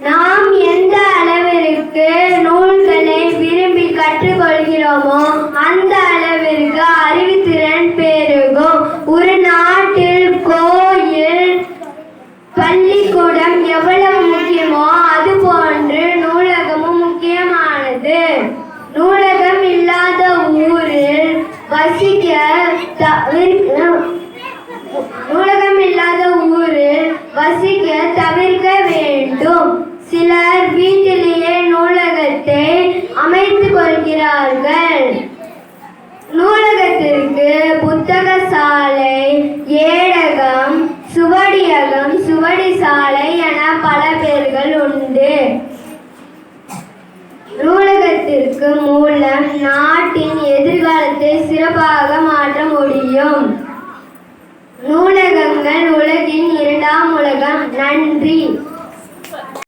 நாம் எந்த அளவிற்கு நூல்களை விரும்பி கற்றுக்கொள்கிறோமோ அந்த அளவிற்கு அறிவுத்திறன் பெருகும். ஒரு நாட்டில் கோயில் பள்ளிக்கூடம் எவ்வளவு முக்கியமோ அது போன்று நூலகமும் முக்கியமானது. நூலகம் இல்லாத ஊரில் வசிக்க செய்கிறார்கள். நூலகத்திற்கு புத்தக சாலை ஏடகம் சுவடியகம் சுவடி சாலை என பல பெயர்கள் உண்டு. நூலகத்திற்கு மூலம் நாட்டின் எதிர்காலத்தை சிறப்பாக மாற்ற முடியும். நூலகங்கள் உலகின் இரண்டாம் உலகம். நன்றி.